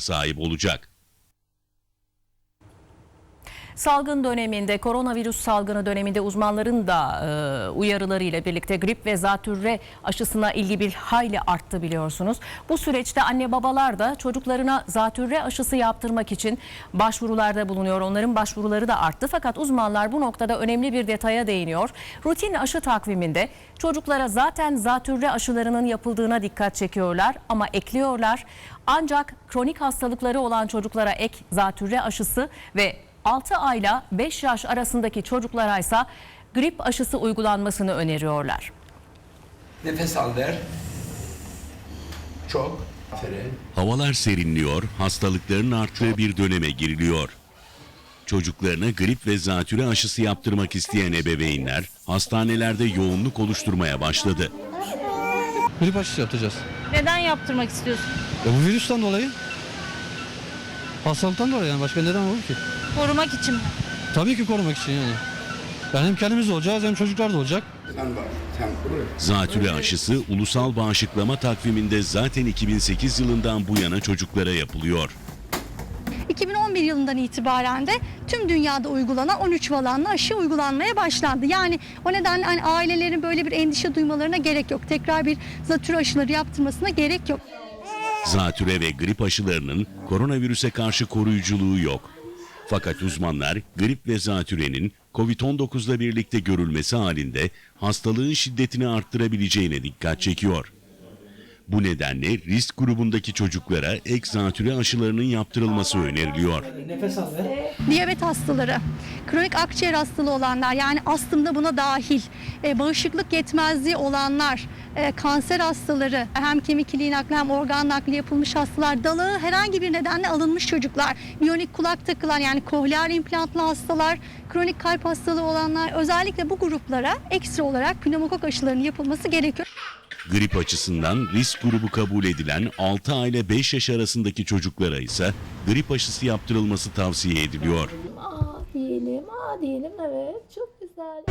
sahip olacak. Salgın döneminde, koronavirüs salgını döneminde uzmanların da e, uyarılarıyla birlikte grip ve zatürre aşısına ilgi bir hayli arttı biliyorsunuz. Bu süreçte anne babalar da çocuklarına zatürre aşısı yaptırmak için başvurularda bulunuyor. Onların başvuruları da arttı fakat uzmanlar bu noktada önemli bir detaya değiniyor. Rutin aşı takviminde çocuklara zaten zatürre aşılarının yapıldığına dikkat çekiyorlar ama ekliyorlar. Ancak kronik hastalıkları olan çocuklara ek zatürre aşısı ve 6 ayla 5 yaş arasındaki çocuklara ise grip aşısı uygulanmasını öneriyorlar. Nefes al ver. Çok. Aferin. Havalar serinliyor, hastalıkların arttığı bir döneme giriliyor. Çocuklarına grip ve zatüre aşısı yaptırmak isteyen ebeveynler hastanelerde yoğunluk oluşturmaya başladı. Grip aşısı yapacağız. Neden yaptırmak istiyorsun? E bu virüsten dolayı. Hastalıktan dolayı yani başka neden olur ki? Korumak için mi? Tabii ki korumak için yani. Yani hem kendimiz olacağız hem çocuklar da olacak. Sen bak. Sen buraya. Zatüre aşısı ulusal bağışıklama takviminde zaten 2008 yılından bu yana çocuklara yapılıyor. 2011 yılından itibaren de tüm dünyada uygulanan 13 valanlı aşı uygulanmaya başlandı. Yani o nedenle hani ailelerin böyle bir endişe duymalarına gerek yok. Tekrar bir zatürre aşıları yaptırmasına gerek yok. Zatüre ve grip aşılarının koronavirüse karşı koruyuculuğu yok. Fakat uzmanlar grip ve zatürenin COVID-19'la birlikte görülmesi halinde hastalığın şiddetini arttırabileceğine dikkat çekiyor. Bu nedenle risk grubundaki çocuklara ek zatüre aşılarının yaptırılması öneriliyor. Diyabet hastaları, kronik akciğer hastalığı olanlar yani astımda buna dahil, e, bağışıklık yetmezliği olanlar, e, kanser hastaları, hem kemik iliği nakli hem organ nakli yapılmış hastalar, dalağı herhangi bir nedenle alınmış çocuklar, biyonik kulak takılan yani kohlear implantlı hastalar, kronik kalp hastalığı olanlar özellikle bu gruplara ekstra olarak pneumokok aşılarının yapılması gerekiyor. Grip açısından risk grubu kabul edilen 6 ay ile 5 yaş arasındaki çocuklara ise grip aşısı yaptırılması tavsiye ediliyor. Aa diyelim, aa diyelim evet çok güzel.